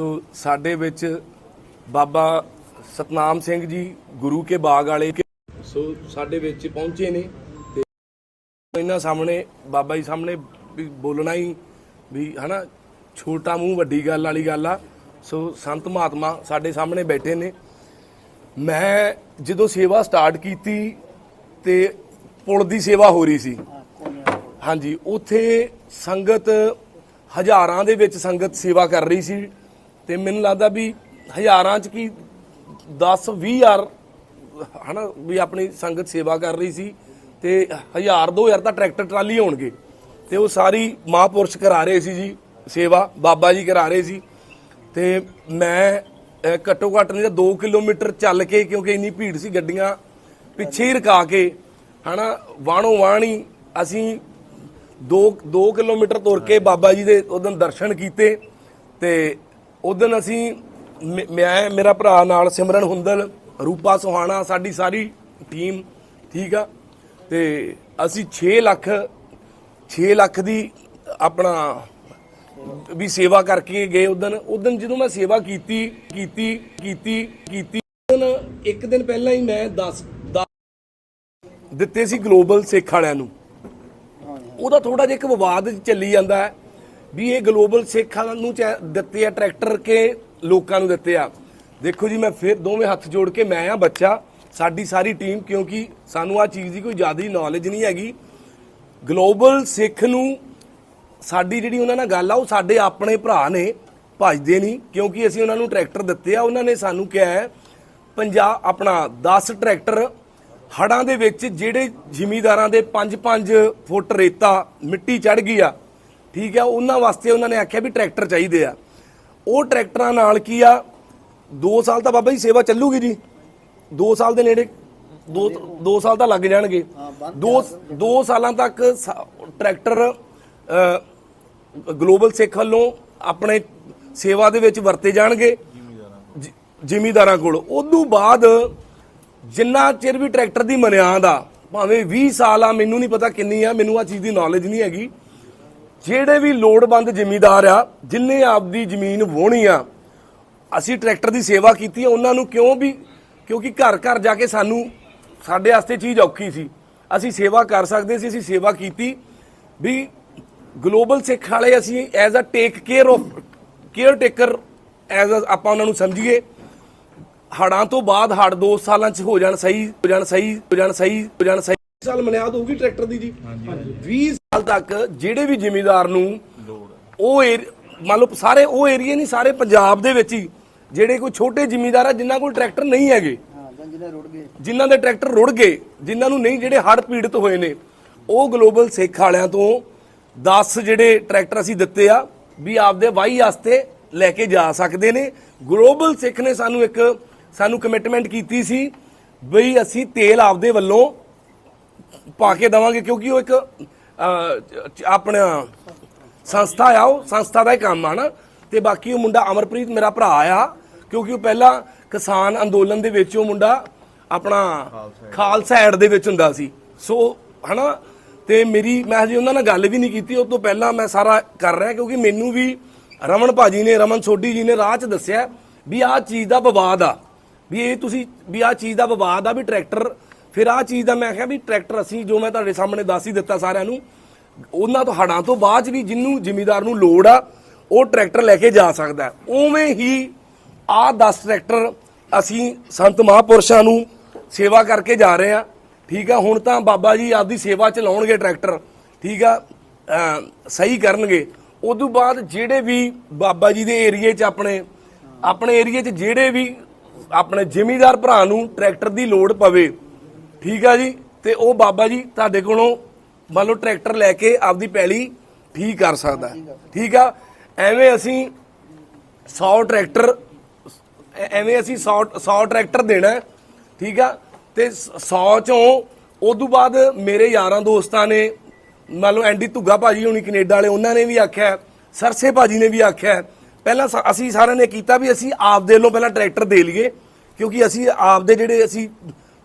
ਸੋ ਸਾਡੇ ਵਿੱਚ ਬਾਬਾ ਸਤਨਾਮ ਸਿੰਘ ਜੀ ਗੁਰੂ ਕੇ ਬਾਗ ਵਾਲੇ ਸੋ ਸਾਡੇ ਵਿੱਚ ਪਹੁੰਚੇ ਨੇ ਤੇ ਇਹਨਾਂ ਸਾਹਮਣੇ, ਬਾਬਾ ਜੀ ਸਾਹਮਣੇ ਵੀ ਬੋਲਣਾ ਹੀ ਵੀ ਹਨਾ, ਛੋਟਾ ਮੂੰਹ ਵੱਡੀ ਗੱਲ ਵਾਲੀ ਗੱਲ ਆ। ਸੋ ਸੰਤ ਮਹਾਤਮਾ ਸਾਡੇ ਸਾਹਮਣੇ ਬੈਠੇ ਨੇ। ਮੈਂ ਜਦੋਂ ਸੇਵਾ ਸਟਾਰਟ ਕੀਤੀ ਤੇ ਪੁਲ ਦੀ ਸੇਵਾ ਹੋ ਰਹੀ ਸੀ। ਹਾਂਜੀ, ਉੱਥੇ ਸੰਗਤ ਹਜ਼ਾਰਾਂ ਦੇ ਵਿੱਚ ਸੰਗਤ ਸੇਵਾ ਕਰ ਰਹੀ ਸੀ। ਤੇ ਮੈਨੂੰ ਲੱਗਦਾ ਵੀ ਹਜ਼ਾਰਾਂ ਚ ਕੀ 10 20 ਹਜ਼ਾਰ, ਹਨਾ, ਵੀ ਆਪਣੀ ਸੰਗਤ ਸੇਵਾ ਕਰ ਰਹੀ ਸੀ ਤੇ ਹਜ਼ਾਰ 2000 ਤਾਂ ਟਰੈਕਟਰ, ਟਰਾਲੀ ਹੋਣਗੇ। ਤੇ ਉਹ ਸਾਰੀ ਮਹਾਂਪੁਰਸ਼ ਕਰਾ ਰਹੇ ਸੀ ਜੀ, ਸੇਵਾ, ਬਾਬਾ ਜੀ ਕਰਾ ਰਹੇ ਸੀ। ਤੇ ਮੈਂ ਘੱਟੋ ਘੱਟ ਨਹੀਂ ਤਾਂ 2 ਕਿਲੋਮੀਟਰ ਚੱਲ ਕੇ, ਕਿਉਂਕਿ ਇੰਨੀ ਭੀੜ ਸੀ ਗੱਡੀਆਂ ਪਿੱਛੇ ਹੀ ਰਕਾ ਕੇ, ਹਨਾ ਵਾਣੋ ਵਾਣੀ ਅਸੀਂ 2 2 ਕਿਲੋਮੀਟਰ ਤੁਰ ਕੇ ਬਾਬਾ ਜੀ ਦੇ ਉਦੋਂ ਦਰਸ਼ਨ ਕੀਤੇ ਤੇ ਉਦੋਂ ਅਸੀਂ ਮ- ਮੈਂ ਮੇਰਾ ਭਰਾ ਨਾਲ ਸਿਮਰਨ ਹੁੰਦਲ, ਰੂਪਾ ਸੁਹਾਣਾ, ਸਾਡੀ ਸਾਰੀ ਟੀਮ ਠੀਕ ਆ? ਤੇ ਅਸੀਂ 6 ਲੱਖ 6 ਲੱਖ ਦੀ ਆਪਣਾ ਵੀ ਸੇਵਾ ਕਰਕੇ ਗਏ ਉਦੋਂ ਉਦੋਂ ਜਦੋਂ ਮੈਂ ਸੇਵਾ ਕੀਤੀ ਕੀਤੀ ਕੀਤੀ ਕੀਤੀ ਇੱਕ ਦਿਨ ਪਹਿਲਾਂ ਹੀ ਮੈਂ 10 ਦਿੱਤੇ ਸੀ ਗਲੋਬਲ ਸਿੱਖ ਵਾਲਿਆਂ ਨੂੰ। ਉਹਦਾ ਥੋੜਾ ਜਿਹਾ ਇੱਕ ਵਿਵਾਦ ਚੱਲੀ ਜਾਂਦਾ ਹੈ। ਵੀ ਇਹ ਗਲੋਬਲ ਸਿੱਖਾਂ ਨੂੰ ਚੈ- ਦਿੱਤੇ ਆ, ਟਰੈਕਟਰ ਕੇ ਲੋਕਾਂ ਨੂੰ ਦਿੱਤੇ ਆ। ਦੇਖੋ ਜੀ, ਮੈਂ ਫਿਰ ਦੋਵੇਂ ਹੱਥ ਜੋੜ ਕੇ ਮੈਂ ਆ ਬੱਚਾ। ਸਾਡੀ ਸਾਰੀ ਟੀਮ, ਕਿਉਂਕਿ ਸਾਨੂੰ ਆ ਚੀਜ਼ ਦੀ ਕੋਈ ਜ਼ਿਆਦਾ ਨੌਲੇਜ ਨਹੀਂ ਹੈਗੀ। ਗਲੋਬਲ ਸਿੱਖ ਨੂੰ ਸਾਡੀ ਜਿਹੜੀ ਉਹਨਾਂ ਨਾਲ ਗੱਲ ਆ, ਉਹ ਸਾਡੇ ਆਪਣੇ ਭਰਾ ਨੇ ਭਜਦੇ ਨਹੀਂ, ਕਿਉਂਕਿ ਅਸੀਂ ਉਹਨਾਂ ਨੂੰ ਟਰੈਕਟਰ ਦਿੱਤੇ ਆ। ਉਹਨਾਂ ਨੇ ਸਾਨੂੰ ਕਿਹਾ ਹੈ ਪੰਜਾਬ ਆਪਣਾ 10 ਟਰੈਕਟਰ ਹੜਾਂ ਦੇ ਵਿੱਚ ਜਿਹੜੇ ਜ਼ਿਮੀਦਾਰਾਂ ਦੇ 5-5 ਫੁੱਟ ਰੇਤਾ ਮਿੱਟੀ ਚੜ ਗਈ ਆ। ਠੀਕ ਆ ਉਹਨਾਂ ਵਾਸਤੇ ਉਹਨਾਂ ਨੇ ਆਖਿਆ ਵੀ ਟਰੈਕਟਰ ਚਾਹੀਦੇ ਆ। ਉਹ ਟਰੈਕਟਰਾਂ ਨਾਲ ਕੀ ਆ 2 ਸਾਲ ਤਾਂ ਬਾਬਾ ਜੀ ਸੇਵਾ ਚੱਲੂਗੀ ਜੀ। 2 ਸਾਲ ਦੇ ਨੇੜੇ 2 2 ਸਾਲ ਤਾਂ ਲੱਗ ਜਾਣਗੇ। 2 2 ਸਾਲਾਂ ਤੱਕ ਟਰੈਕਟਰ ਗਲੋਬਲ ਸਿੱਖ ਵੱਲੋਂ ਆਪਣੇ ਸੇਵਾ ਦੇ ਵਿੱਚ ਵਰਤੇ ਜਾਣਗੇ। ਜ਼ਿਮੀਦਾਰਾਂ ਕੋਲ। ਉਦੋਂ ਬਾਅਦ ਜਿੰਨਾ ਚਿਰ ਵੀ ਟਰੈਕਟਰ ਦੀ ਮਨਿਆਦ ਆ ਭਾਵੇਂ 20 ਸਾਲ ਆ ਮੈਨੂੰ ਨਹੀਂ ਪਤਾ ਕਿੰਨੀ ਆ ਮੈਨੂੰ ਆ ਚੀਜ਼ ਦੀ ਨੌਲੇਜ ਨਹੀਂ ਹੈਗੀ। ਜਿਹੜੇ ਵੀ ਲੋੜਵੰਦ ਜ਼ਿਮੀਦਾਰ ਆ ਜਿਨਨੇ ਆਪਦੀ ਜ਼ਮੀਨ ਵਾਹੁਣੀ ਆ, ਅਸੀਂ ਟਰੈਕਟਰ ਦੀ ਸੇਵਾ ਕੀਤੀ ਹੈ ਉਹਨਾਂ ਨੂੰ ਕਿਉਂ ਵੀ, ਕਿਉਂਕਿ ਘਰ ਘਰ ਜਾ ਕੇ ਸਾਨੂੰ, ਸਾਡੇ ਵਾਸਤੇ ਚੀਜ਼ ਔਖੀ ਸੀ। ਅਸੀਂ ਸੇਵਾ ਕਰ ਸਕਦੇ ਸੀ, ਅਸੀਂ ਸੇਵਾ ਕੀਤੀ। ਵੀ ਗਲੋਬਲ ਸਿੱਖ ਵਾਲੇ ਅਸੀਂ as a take care of caretaker as ਆਪਾਂ ਉਹਨਾਂ ਨੂੰ ਸਮਝੀਏ ਹੜਾਂ ਤੋਂ ਬਾਅਦ ਹੜ 2 ਸਾਲਾਂ ਚ ਹੋ ਜਾਣ ਸਹੀ, ਹੋ ਜਾਣ ਸਹੀ, ਹੋ ਜਾਣ ਸਹੀ, ਹੋ ਜਾਣ ਸਹੀ। ਸਾਲ ਮਨਿਆਦ ਹੋਊਗੀ ਟਰੈਕਟਰ ਦੀ ਜੀ। 20 ਸਾਲ ਤੱਕ ਜਿਹੜੇ ਵੀ ਜ਼ਿਮੀਦਾਰ ਨੂੰ ਉਹ ਏਰ- ਮੰਨ ਲਓ ਸਾਰੇ ਉਹ ਏਰੀਏ ਨਹੀਂ ਸਾਰੇ ਪੰਜਾਬ ਦੇ ਵਿੱਚ ਹੀ ਜਿਹੜੇ ਕੋਈ ਛੋਟੇ ਜ਼ਿਮੀਦਾਰ ਆ ਜਿਨ੍ਹਾਂ ਕੋਲ ਟਰੈਕਟਰ ਨਹੀਂ ਹੈਗੇ। ਹਾਂ ਜਾਂ ਜਿਹਨੇ ਰੁੜ ਗਏ। ਜਿਨ੍ਹਾਂ ਦੇ ਟਰੈਕਟਰ ਰੁੜ ਗਏ ਜਿਨ੍ਹਾਂ ਨੂੰ ਨਹੀਂ ਜਿਹੜੇ ਹੜ੍ਹ ਪੀੜਤ ਹੋਏ ਨੇ ਉਹ ਗਲੋਬਲ ਸਿੱਖ ਵਾਲਿਆਂ ਤੋਂ 10 ਜਿਹੜੇ ਟਰੈਕਟਰ ਅਸੀਂ ਦਿੱਤੇ ਆ ਵੀ ਆਪਦੇ ਵਾਹੀ ਵਾਸਤੇ ਲੈ ਕੇ ਜਾ ਸਕਦੇ ਨੇ। ਗਲੋਬਲ ਸਿੱਖ ਨੇ ਸਾਨੂੰ ਇੱਕ ਸਾਨੂੰ ਕਮਿਟਮੈਂਟ ਕੀਤੀ ਸੀ ਬਈ ਅਸੀਂ ਤੇਲ ਆਪਦੇ ਵੱਲੋਂ ਪਾ ਕੇ ਦਵਾਂਗੇ ਕਿਉਂਕਿ ਉਹ ਇੱਕ ਆਪਣਾ ਸੰਸਥਾ ਆ ਉਹ, ਸੰਸਥਾ ਦਾ ਹੀ ਕੰਮ ਆ ਨਾ ਤੇ ਬਾਕੀ ਉਹ ਮੁੰਡਾ ਅਮਰਪ੍ਰੀਤ ਮੇਰਾ ਭਰਾ ਆ, ਕਿਉਂਕਿ ਉਹ ਪਹਿਲਾਂ ਕਿਸਾਨ ਅੰਦੋਲਨ ਦੇ ਵਿੱਚ ਉਹ ਮੁੰਡਾ ਆਪਣਾ ਖਾਲਸਾ ਐਡ ਦੇ ਵਿੱਚ ਹੁੰਦਾ ਸੀ। ਸੋ, ਹਨਾ? ਤੇ ਮੇਰੀ, ਮੈਂ ਹਜੇ ਉਹਨਾਂ ਨਾਲ ਗੱਲ ਵੀ ਨਹੀਂ ਕੀਤੀ, ਉਹ ਤੋਂ ਪਹਿਲਾਂ ਮੈਂ ਸਾਰਾ ਕਰ ਰਿਹਾ, ਕਿਉਂਕਿ ਮੈਨੂੰ ਵੀ ਰਮਨ ਭਾਜੀ ਨੇ, ਰਮਨ ਸੋਢੀ ਜੀ ਨੇ ਰਾਹ 'ਚ ਦੱਸਿਆ ਵੀ ਆਹ ਚੀਜ਼ ਦਾ ਵਿਵਾਦ ਆ। ਵੀ ਇਹ ਤੁਸੀਂ, ਵੀ ਆਹ ਚੀਜ਼ ਦਾ ਵਿਵਾਦ ਆ ਵੀ ਟਰੈਕਟਰ ਫਿਰ ਆਹ ਚੀਜ਼ ਦਾ ਮੈਂ ਕਿਹਾ ਵੀ ਟਰੈਕਟਰ ਅਸੀਂ ਜੋ ਮੈਂ ਤੁਹਾਡੇ ਸਾਹਮਣੇ ਦੱਸ ਹੀ ਦਿੱਤਾ ਸਾਰਿਆਂ ਨੂੰ, ਉਹਨਾਂ ਤੋਂ ਹੜਾਂ ਤੋਂ ਬਾਅਦ 'ਚ ਵੀ ਜਿੰਨੂੰ ਜ਼ਿਮੀਦਾਰ ਨੂੰ ਲੋੜ ਆ, ਉਹ ਟਰੈਕਟਰ ਲੈ ਕੇ ਜਾ ਸਕਦਾ ਉਵੇਂ ਹੀ ਆਹ 10 ਟਰੈਕਟਰ ਅਸੀਂ ਸੰਤ ਮਹਾਪੁਰਸ਼ਾਂ ਨੂੰ ਸੇਵਾ ਕਰਕੇ ਜਾ ਰਹੇ ਆ ਠੀਕ ਆ, ਹੁਣ ਤਾਂ ਬਾਬਾ ਜੀ ਆਪਦੀ ਸੇਵਾ ਚ ਲਾਉਣਗੇ ਟਰੈਕਟਰ, ਠੀਕ ਆ ਸਹੀ ਕਰਨਗੇ। ਉਦੋਂ ਬਾਅਦ ਜਿਹੜੇ ਵੀ ਬਾਬਾ ਜੀ ਦੇ ਏਰੀਏ 'ਚ ਆਪਣੇ ਆਪਣੇ ਏਰੀਏ 'ਚ ਜਿਹੜੇ ਵੀ ਆਪਣੇ ਜ਼ਿਮੀਦਾਰ ਭਰਾ ਨੂੰ ਟਰੈਕਟਰ ਦੀ ਲੋੜ ਪਵੇ ਠੀਕ ਆ ਜੀ? ਤੇ ਉਹ ਬਾਬਾ ਜੀ ਤੁਹਾਡੇ ਕੋਲੋਂ ਮੰਨ ਲਓ ਟਰੈਕਟਰ ਲੈ ਕੇ ਆਪਦੀ ਪੈਲੀ ਠੀਕ ਕਰ ਸਕਦਾ। ਠੀਕ ਆ? ਐਵੇਂ ਅਸੀਂ 100 ਟਰੈਕਟਰ ਐਵੇਂ ਅਸੀਂ 100 100 ਟਰੈਕਟਰ ਦੇਣਾ। ਠੀਕ ਆ? ਤੇ 100 ਚੋਂ ਉਦੋਂ ਬਾਅਦ ਮੇਰੇ ਯਾਰਾਂ ਦੋਸਤਾਂ ਨੇ ਮੰਨ ਲਓ ਐਂਡੀ ਧੁੱਗਾ ਭਾਜੀ ਹੁਣੀ ਕੈਨੇਡਾ ਵਾਲੇ ਉਹਨਾਂ ਨੇ ਵੀ ਆਖਿਆ ਸਰਸੇ ਭਾਜੀ ਨੇ ਵੀ ਆਖਿਆ ਪਹਿਲਾਂ ਅਸੀਂ ਸਾਰਿਆਂ ਨੇ ਕੀਤਾ ਵੀ ਅਸੀਂ ਆਪਦੇ ਵੱਲੋਂ ਪਹਿਲਾਂ ਟਰੈਕਟਰ ਦੇ ਲਈਏ ਕਿਉਂਕਿ ਅਸੀਂ ਆਪਦੇ ਜਿਹੜੇ ਅਸੀਂ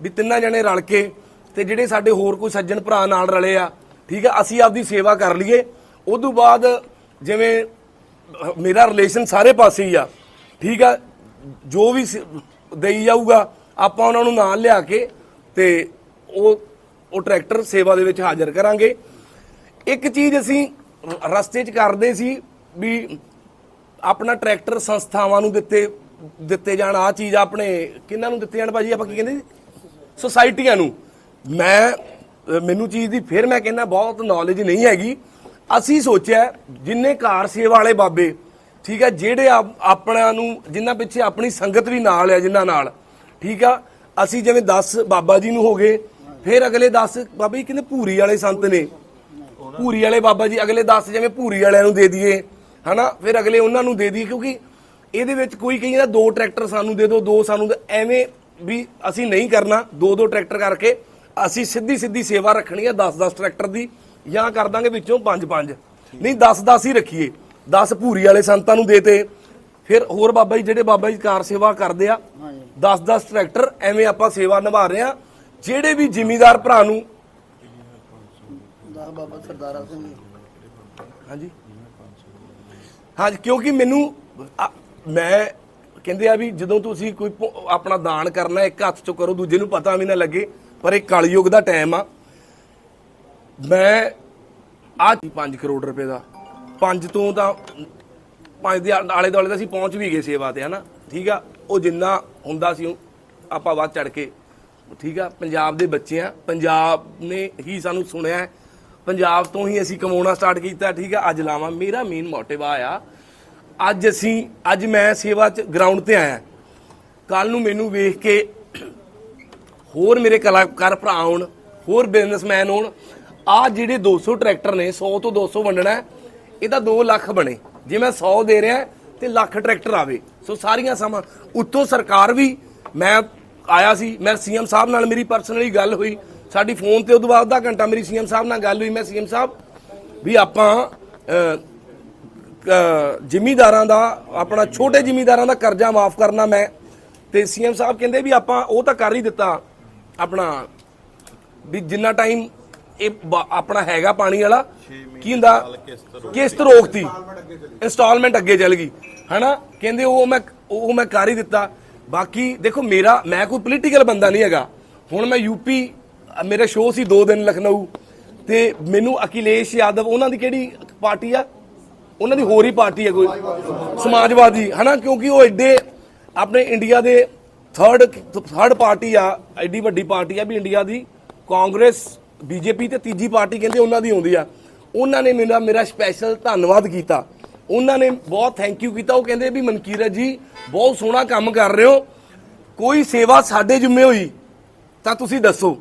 ਵੀ ਤਿੰਨਾਂ ਜਣੇ ਰਲ ਕੇ ਤੇ ਜਿਹੜੇ ਸਾਡੇ ਹੋਰ ਕੋਈ ਸੱਜਣ ਭਰਾ ਨਾਲ ਰਲੇ ਆ, ਠੀਕ ਆ, ਅਸੀਂ ਆਪਦੀ ਸੇਵਾ ਕਰ ਲਈਏ। ਉਦੋਂ ਬਾਅਦ ਜਿਵੇਂ, ਮੇਰਾ ਰਿਲੇਸ਼ਨ ਸਾਰੇ ਪਾਸੇ ਹੀ ਆ, ਠੀਕ ਆ, ਜੋ ਵੀ ਸ- ਦੇਈ ਜਾਊਗਾ, ਆਪਾਂ ਉਹਨਾਂ ਨੂੰ ਨਾਲ ਲਿਆ ਕੇ ਤੇ ਉਹ ਉਹ ਟਰੈਕਟਰ ਸੇਵਾ ਦੇ ਵਿੱਚ ਹਾਜ਼ਰ ਕਰਾਂਗੇ। ਇੱਕ ਚੀਜ਼ ਅਸੀਂ ਰਸਤੇ 'ਚ ਕਰਦੇ ਸੀ ਵੀ ਆਪਣਾ ਟਰੈਕਟਰ ਸੰਸਥਾਵਾਂ ਨੂੰ ਦਿੱਤੇ ਦਿੱਤੇ ਜਾਣ ਆ ਚੀਜ਼ ਆਪਣੇ ਕਿਹਨਾਂ ਨੂੰ ਦਿੱਤੇ ਜਾਣ ਭਾਜੀ, ਆਪਾਂ ਕੀ ਕਹਿੰਦੇ ਸੀ? ਸੁਸਾਇਟੀਆਂ ਨੂੰ। ਮੈਂ ਮੈਨੂੰ ਚੀਜ਼ ਦੀ ਫਿਰ ਮੈਂ ਕਹਿੰਦਾ ਬਹੁਤ ਨੌਲੇਜ ਨਹੀਂ ਹੈਗੀ। ਅਸੀਂ ਸੋਚਿਆ ਜਿੰਨੇ ਕਾਰ ਸੇਵਾ ਵਾਲੇ ਬਾਬੇ, ਠੀਕ ਆ, ਜਿਹੜੇ ਆਪ- ਆਪਣਿਆਂ ਨੂੰ ਜਿਨ੍ਹਾਂ ਪਿੱਛੇ ਆਪਣੀ ਸੰਗਤ ਵੀ ਨਾਲ ਹੈ ਜਿਨ੍ਹਾਂ ਨਾਲ, ਠੀਕ ਆ, ਅਸੀਂ ਜਿਵੇਂ 10 ਬਾਬਾ ਜੀ ਨੂੰ ਹੋ ਗਏ, ਫਿਰ ਅਗਲੇ 10 ਬਾਬਾ ਜੀ ਕਹਿੰਦੇ ਭੂਰੀ ਵਾਲੇ ਸੰਤ ਨੇ। ਭੂਰੀ ਵਾਲੇ ਬਾਬਾ ਜੀ, ਅਗਲੇ 10 ਜਿਵੇਂ ਭੂਰੀ ਵਾਲਿਆਂ ਨੂੰ ਦੇ ਦਈਏ, ਹਨਾ, ਫਿਰ ਅਗਲੇ ਉਹਨਾਂ ਨੂੰ ਦੇ ਦਈਏ, ਕਿਉਂਕਿ ਇਹਦੇ ਵਿੱਚ ਕੋਈ ਕਹਿੰਦਾ ਦੋ ਟਰੈਕਟਰ ਸਾਨੂੰ ਦੇ ਦਿਓ ਦੋ ਸਾਨੂੰ ਐਵੇਂ ਵੀ ਅਸੀਂ ਨਹੀਂ ਕਰਨਾ ਦੋ ਦੋ ਟਰੈਕਟਰ ਕਰਕੇ ਅਸੀਂ ਸਿੱਧੀ ਸਿੱਧੀ ਸੇਵਾ ਰੱਖਣੀ ਹੈ 10 10 ਟਰੈਕਟਰ ਦੀ ਜਾਂ ਕਰ ਦਾਂਗੇ ਵਿੱਚੋਂ 5 5 ਨਹੀਂ 10 10 ਹੀ ਰੱਖੀਏ। 10 ਭੂਰੀ ਵਾਲੇ ਸੰਤਾਂ ਨੂੰ ਦੇਤੇ। ਫਿਰ ਹੋਰ ਬਾਬਾ ਜੀ ਜਿਹੜੇ ਬਾਬਾ ਜੀ ਕਾਰ ਸੇਵਾ ਕਰਦੇ ਆ 10 10 ਟਰੈਕਟਰ ਐਵੇਂ ਆਪਾਂ ਸੇਵਾ ਨਿਭਾ ਰਹੇ ਆ ਜਿਹੜੇ ਵੀ ਜ਼ਿਮੀਦਾਰ ਭਰਾ ਨੂੰ ਦਾ ਬਾਬਾ ਸਰਦਾਰਾ ਸਿੰਘ ਜੀ। ਹਾਂਜੀ। ਹਾਂਜੀ ਕਿਉਂਕਿ ਮੈਨੂੰ ਮੈਂ ਕਹਿੰਦੇ ਆ ਵੀ ਜਦੋਂ ਤੁਸੀਂ ਕੋਈ ਆਪਣਾ ਦਾਨ ਕਰਨਾ, ਇੱਕ ਹੱਥ ਚੋਂ ਕਰੋ, ਦੂਜੇ ਨੂੰ ਪਤਾ ਵੀ ਨਾ ਲੱਗੇ, ਪਰ ਇਹ ਕਲਯੁਗ ਦਾ ਟਾਈਮ ਆ। ਮੈਂ ਆ 5 ਕਰੋੜ ਰੁਪਏ ਦਾ। 5 ਤੋਂ ਤਾਂ 5 ਦੇ ਆਲੇ ਦੁਆਲੇ ਦਾ ਅਸੀਂ ਪਹੁੰਚ ਵੀ ਗਏ ਸੇਵਾ ਤੇ, ਹਨਾ? ਠੀਕ ਆ? ਉਹ ਜਿੰਨਾ ਹੁੰਦਾ ਸੀ ਉਹ ਆਪਾਂ ਵੱਧ ਚੜ ਕੇ। ਠੀਕ ਆ? ਪੰਜਾਬ ਦੇ ਬੱਚੇ ਆ। ਪੰਜਾਬ ਨੇ ਹੀ ਸਾਨੂੰ ਸੁਣਿਆ ਪੰਜਾਬ ਤੋਂ ਹੀ ਅਸੀਂ ਕਮਾਉਣਾ ਸਟਾਰਟ ਕੀਤਾ, ਠੀਕ ਆ? ਅੱਜ ਲਾਵਾਂ। ਮੇਰਾ ਮੇਨ ਮੋਟਿਵ ਆ ਅੱਜ ਅਸੀਂ, ਅੱਜ ਮੈਂ ਸੇਵਾ ਚ ਗਰਾਊਂਡ ਤੇ ਆਇਆ। ਕੱਲ ਨੂੰ ਮੈਨੂੰ ਵੇਖ ਕੇ ਹੋਰ ਮੇਰੇ ਕਲਾਕਾਰ ਭਰਾ ਹੋਣ, ਹੋਰ ਬਿਜ਼ਨਸਮੈਨ ਹੋਣ, ਆ ਜਿਹੜੇ 200 ਟਰੈਕਟਰ ਨੇ 100 ਤੋਂ 200 ਵੰਡਣਾ ਇਹਦਾ 2 ਲੱਖ ਬਣੇ। ਜੇ ਮੈਂ 100 ਦੇ ਰਿਹਾ ਤੇ ਲੱਖ ਟਰੈਕਟਰ ਆਵੇ। ਸੋ ਸਾਰੀਆਂ ਸਮਾਂ, ਉੱਤੋਂ ਸਰਕਾਰ ਵੀ, ਮੈਂ ਆਇਆ ਸੀ, ਮੈਂ ਸੀਐਮ ਸਾਹਿਬ ਨਾਲ ਮੇਰੀ ਪਰਸਨਲੀ ਗੱਲ ਹੋਈ। ਸਾਡੀ ਫੋਨ ਤੇ ਉਦੋਂ ਬਾਅਦ ਅੱਧਾ ਘੰਟਾ ਮੇਰੀ ਸੀਐਮ ਸਾਹਿਬ ਨਾਲ ਗੱਲ ਹੋਈ, ਮੈਂ ਸੀਐਮ ਸਾਹਿਬ, ਵੀ ਆਪਾਂ ਜ਼ਿਮੀਦਾਰਾਂ ਦਾ ਆਪਣਾ ਛੋਟੇ ਜ਼ਿਮੀਦਾਰਾਂ ਦਾ ਕਰਜ਼ਾ ਮਾਫ ਕਰਨਾ ਮੈਂ। ਤੇ ਸੀਐਮ ਸਾਹਿਬ ਕਹਿੰਦੇ ਵੀ ਆਪਾਂ ਉਹ ਤਾਂ ਕਰ ਹੀ ਦਿੱਤਾ ਆਪਣਾ ਵੀ ਜਿੰਨਾ ਟਾਈਮ ਇਹ ਆਪਣਾ ਹੈਗਾ ਪਾਣੀ ਵਾਲਾ ਕੀ ਹੁੰਦਾ? ਕਿਸ਼ਤ ਰੋਕਤੀ। ਇਨਸਟਾਲਮੈਂਟ ਅੱਗੇ ਚੱਲ ਗਈ। ਹਨਾ? ਕਹਿੰਦੇ ਉਹ ਮੈਂ ਉਹ ਮੈਂ ਕਰ ਹੀ ਦਿੱਤਾ। ਬਾਕੀ ਦੇਖੋ ਮੇਰਾ ਮੈਂ ਕੋਈ ਪੋਲੀਟੀਕਲ ਬੰਦਾ ਨਹੀਂ ਹੈਗਾ। ਹੁਣ ਮੈਂ ਯੂਪੀ ਮੇਰਾ ਸ਼ੋਅ ਸੀ 2 ਦਿਨ ਲਖਨਊ। ਤੇ ਮੈਨੂੰ ਅਖਿਲੇਸ਼ ਯਾਦਵ ਉਹਨਾਂ ਦੀ ਕਿਹੜੀ ਪਾਰਟੀ ਆ? ਉਹਨਾਂ ਦੀ ਹੋਰ ਹੀ ਪਾਰਟੀ ਹੈ ਕੋਈ? ਸਮਾਜਵਾਦੀ, ਹਨਾ? ਕਿਉਂਕਿ ਉਹ ਐਡੇ ਆਪਣੇ ਇੰਡੀਆ ਦੇ ਥਰਡ ਥਰਡ ਪਾਰਟੀ ਆ, ਐਡੀ ਵੱਡੀ ਪਾਰਟੀ ਆ ਵੀ ਇੰਡੀਆ ਦੀ ਕਾਂਗਰਸ, ਬੀਜੇਪੀ ਤੇ ਤੀਜੀ ਪਾਰਟੀ ਕਹਿੰਦੇ ਉਹਨਾਂ ਦੀ ਆਉਂਦੀ ਆ। ਉਹਨਾਂ ਨੇ ਮੇਰਾ ਮੇਰਾ ਸਪੈਸ਼ਲ ਧੰਨਵਾਦ ਕੀਤਾ। ਉਹਨਾਂ ਨੇ ਬਹੁਤ ਥੈਂਕ ਯੂ ਕੀਤਾ। ਉਹ ਕਹਿੰਦੇ ਵੀ ਮਨਕੀਰਤ ਜੀ, ਬਹੁਤ ਸੋਹਣਾ ਕੰਮ ਕਰ ਰਹੇ ਹੋ। ਕੋਈ ਸੇਵਾ ਸਾਡੇ ਜਿੰਮੇ ਹੋਈ, ਤਾਂ ਤੁਸੀਂ ਦੱਸੋ।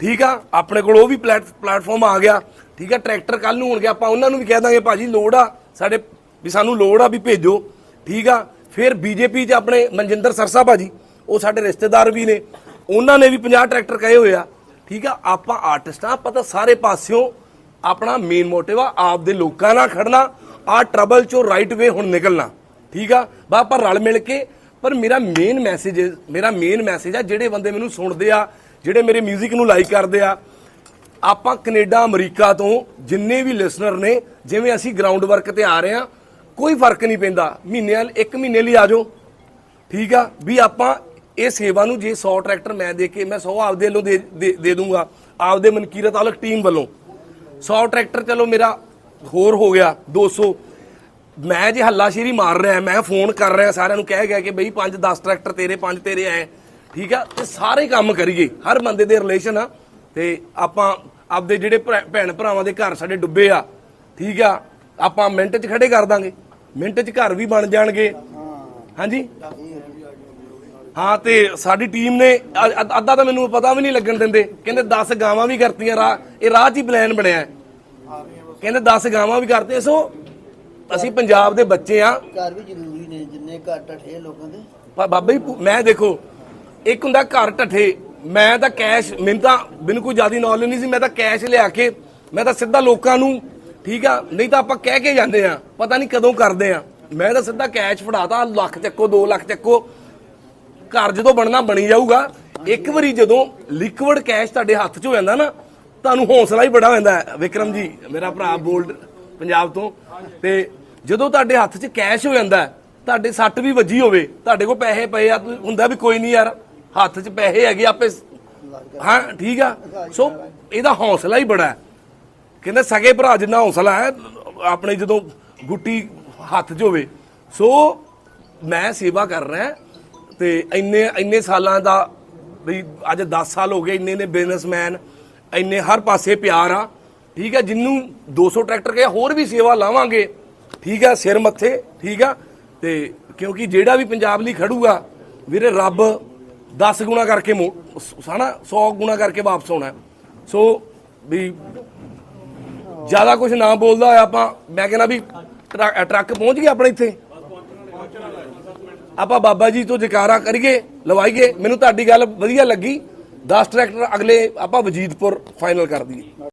ਠੀਕ ਆ? ਆਪਣੇ ਕੋਲ ਉਹ ਵੀ ਪਲੈਟ- ਪਲੇਟਫਾਰਮ ਆ ਗਿਆ। ਠੀਕ ਆ? ਟਰੈਕਟਰ ਕੱਲ ਨੂੰ ਹੋਣਗੇ। ਆਪਾਂ ਉਹਨਾਂ ਨੂੰ ਵੀ ਕਹਿ ਦਾਂਗੇ, ਭਾਜੀ, ਲੋੜ ਆ। ਸਾਡੇ ਵੀ ਸਾਨੂੰ ਲੋੜ ਆ ਵੀ ਭੇਜੋ, ਠੀਕ ਆ? ਫਿਰ ਬੀਜੇਪੀ 'ਚ ਆਪਣੇ ਮਨਜਿੰਦਰ ਸਰਸਾ ਭਾਜੀ, ਉਹ ਸਾਡੇ ਰਿਸ਼ਤੇਦਾਰ ਵੀ ਨੇ, ਉਹਨਾਂ ਨੇ ਵੀ 50 ਟਰੈਕਟਰ ਕਹੇ ਹੋਏ ਆ, ਠੀਕ ਆ? ਆਪਾਂ ਆਰਟਿਸਟ ਆ, ਆਪਾਂ ਤਾਂ ਸਾਰੇ ਪਾਸਿਓਂ ਆਪਣਾ ਮੇਨ ਮੋਟਿਵ ਆ ਆਪਦੇ ਲੋਕਾਂ ਨਾਲ ਖੜਨਾ ਆ ਟਰਬਲ ਚੋਂ ਰਾਈਟ ਵੇ ਹੁਣ ਨਿਕਲਣਾ, ਠੀਕ ਆ? ਬਾ ਆਪਾਂ ਰਲ ਮਿਲ ਕੇ, ਪਰ ਮੇਰਾ ਮੇਨ ਮੈਸੇਜ ਮੇਰਾ ਮੇਨ ਮੈਸੇਜ ਆ, ਜਿਹੜੇ ਬੰਦੇ ਮੈਨੂੰ ਸੁਣਦੇ ਆ, ਜਿਹੜੇ ਮੇਰੇ 뮤직 ਨੂੰ ਲਾਈਕ ਕਰਦੇ ਆ ਆਪਾਂ ਕੈਨੇਡਾ, ਅਮਰੀਕਾ ਤੋਂ ਜਿੰਨੇ ਵੀ ਲਿਸਨਰ ਨੇ, ਜਿਵੇਂ ਅਸੀਂ ਗਰਾਊਂਡ ਵਰਕ ਤੇ ਆ ਰਹੇ ਆ ਕੋਈ ਫ਼ਰਕ ਨਹੀਂ ਪੈਂਦਾ। ਮਹੀਨਿਆਂ ਇੱਕ ਮਹੀਨੇ ਲਈ ਆ ਜਾਓ। ਠੀਕ ਆ? ਵੀ ਆਪਾਂ ਇਹ ਸੇਵਾ ਨੂੰ ਜੇ 100 ਟਰੈਕਟਰ ਮੈਂ ਦੇ ਕੇ, ਮੈਂ 100 ਆਪਦੇ ਵੱਲੋਂ ਦੇ, ਦੇ- ਦੂੰਗਾ। ਆਪਦੇ ਮਨਕੀਰਤ ਵਾਲਕ ਟੀਮ ਵੱਲੋਂ। 100 ਟਰੈਕਟਰ, ਚਲੋ ਮੇਰਾ ਹੋਰ ਹੋ ਗਿਆ 200 ਮੈਂ ਜੇ ਹੱਲਾਸ਼ੇਰੀ ਮਾਰ ਰਿਹਾ, ਮੈਂ ਫੋਨ ਕਰ ਰਿਹਾ, ਸਾਰਿਆਂ ਨੂੰ ਕਹਿ ਗਿਆ ਕਿ ਬਈ 5 10 ਟਰੈਕਟਰ ਤੇਰੇ 5 ਤੇਰੇ ਐ ਠੀਕ ਆ? ਤੇ ਸਾਰੇ ਕੰਮ ਕਰੀਏ। ਹਰ ਬੰਦੇ ਦੇ ਰਿਲੇਸ਼ਨ ਆ। ਤੇ ਆਪਾਂ ਆਪਦੇ ਜਿਹੜੇ ਭੈਣ ਭਰਾਵਾਂ ਦੇ ਘਰ ਸਾਡੇ ਡੁੱਬੇ ਆ ਠੀਕ ਆ ਆਪਾਂ ਮਿੰਟ 'ਚ ਖੜੇ ਕਰ ਦਾਂਗੇ। ਮਿੰਟ 'ਚ ਘਰ ਵੀ ਬਣ ਜਾਣਗੇ। ਹਾਂਜੀ? ਹਾਂ ਤੇ ਸਾਡੀ ਟੀਮ ਨੇ ਅੱਧਾ ਤਾਂ ਮੈਨੂੰ ਪਤਾ ਵੀ ਨਹੀਂ ਲੱਗਣ ਦਿੰਦੇ। ਕਹਿੰਦੇ 10 ਗਾਵਾਂ ਵੀ ਕਰਤੀਆਂ ਰਾਹ ਇਹ ਰਾਹ 'ਚ ਹੀ ਪਲਾਨ ਬਣਿਆ। ਹੈ। ਕਹਿੰਦੇ 10 ਗਾਵਾਂ ਵੀ ਕਰਤੇ ਸੋ ਅਸੀਂ ਪੰਜਾਬ ਦੇ ਬੱਚੇ ਆ। ਘਰ ਵੀ ਜ਼ਰੂਰੀ ਨੇ ਜਿੰਨੇ ਘਰ ਟੱਠੇ ਲੋਕਾਂ ਦੇ। ਬਾਬਾ ਜੀ ਮੈਂ ਦੇਖੋ ਇੱਕ ਹੁੰਦਾ ਘਰ ਢੱਠੇ। ਮੈਂ ਤਾਂ ਕੈਸ਼ ਮੈਨੂੰ ਤਾਂ ਮੈਨੂੰ ਕੋਈ ਜ਼ਿਆਦਾ ਨੌਲੇਜ ਨਹੀਂ ਸੀ, ਮੈਂ ਤਾਂ ਕੈਸ਼ ਲਿਆ ਕੇ, ਮੈਂ ਤਾਂ ਸਿੱਧਾ ਲੋਕਾਂ ਨੂੰ, ਠੀਕ ਆ, ਨਹੀਂ ਤਾਂ ਆਪਾਂ ਕਹਿ ਕੇ ਜਾਂਦੇ ਆ, ਪਤਾ ਨਹੀਂ ਕਦੋਂ ਕਰਦੇ ਆ। ਮੈਂ ਤਾਂ ਸਿੱਧਾ ਕੈਸ਼ ਫੜਾਤਾ, ਲੱਖ ਚੱਕੋ 2 ਲੱਖ ਚੱਕੋ। ਘਰ ਜਦੋਂ ਬਣਨਾ, ਬਣੀ ਜਾਊਗਾ। ਇੱਕ ਵਾਰੀ ਜਦੋਂ ਲਿਕਵਿਡ ਕੈਸ਼ ਤੁਹਾਡੇ ਹੱਥ 'ਚ ਹੋ ਜਾਂਦਾ ਨਾ, ਤੁਹਾਨੂੰ ਹੌਸਲਾ ਹੀ ਬੜਾ ਹੁੰਦਾ ਵਿਕਰਮ ਜੀ, ਮੇਰਾ ਭਰਾ ਬੋਲਡ ਪੰਜਾਬ ਤੋਂ, ਤੇ ਜਦੋਂ ਤੁਹਾਡੇ ਹੱਥ 'ਚ ਕੈਸ਼ ਹੋ ਜਾਂਦਾ ਤੁਹਾਡੇ ਸੱਟ ਵੀ ਵੱਜੀ ਹੋਵੇ, ਤੁਹਾਡੇ ਕੋਲ ਪੈਸੇ ਪਏ ਆ, ਹੁੰਦਾ ਵੀ ਕੋਈ ਨਹੀਂ ਯਾਰ। ਹੱਥ 'ਚ ਪੈਸੇ ਹੈਗੇ ਆਪੇ ਹਾਂ, ਠੀਕ ਆ। ਸੋ ਇਹਦਾ ਹੌਸਲਾ ਹੀ ਬੜਾ ਹੈ। ਕਹਿੰਦੇ ਸਗੇ ਭਰਾ ਜਿੰਨਾ ਹੌਸਲਾ ਹੈ, ਆਪਣੇ ਜਦੋਂ ਗੁੱਟੀ ਹੱਥ 'ਚ ਹੋਵੇ। ਸੋ ਮੈਂ ਸੇਵਾ ਕਰ ਰਿਹਾ ਤੇ ਇੰਨੇ ਇੰਨੇ ਸਾਲਾਂ ਦਾ ਵੀ ਅੱਜ 10 ਸਾਲ ਹੋ ਗਏ ਇੰਨੇ ਨੇ ਬਿਜ਼ਨਸਮੈਨ, ਇੰਨੇ ਹਰ ਪਾਸੇ ਪਿਆਰ ਆ। ਠੀਕ ਹੈ ਜਿੰਨੂੰ 200 ਟਰੈਕਟਰ ਕਹੇ, ਹੋਰ ਵੀ ਸੇਵਾ ਲਾਵਾਂਗੇ। ਠੀਕ ਆ, ਸਿਰ ਮੱਥੇ, ਠੀਕ ਆ। ਤੇ ਕਿਉਂਕਿ ਜਿਹੜਾ ਵੀ ਪੰਜਾਬ ਲਈ ਖੜੂਗਾ, ਵੀਰੇ ਰੱਬ 10 ਗੁਣਾ ਕਰਕੇ ਮੋ- ਹਨਾ 100 ਗੁਣਾ ਕਰਕੇ ਵਾਪਸ ਆਉਣਾ। ਸੋ ਵੀ ਜ਼ਿਆਦਾ ਕੁਝ ਨਾ ਬੋਲਦਾ ਹੋਇਆ ਆਪਾਂ, ਮੈਂ ਕਹਿੰਦਾ ਵੀ ਟਰੱਕ ਟਰੱਕ ਪਹੁੰਚ ਗਿਆ ਆਪਣੇ ਇੱਥੇ। ਆਪਾਂ ਬਾਬਾ ਜੀ ਤੋਂ ਜਕਾਰਾ ਕਰੀਏ, ਲਵਾਈਏ। ਮੈਨੂੰ ਤੁਹਾਡੀ ਗੱਲ ਵਧੀਆ ਲੱਗੀ। 10 ਟਰੈਕਟਰ ਅਗਲੇ ਆਪਾਂ ਵਜੀਦਪੁਰ ਫਾਈਨਲ ਕਰ ਦਈਏ।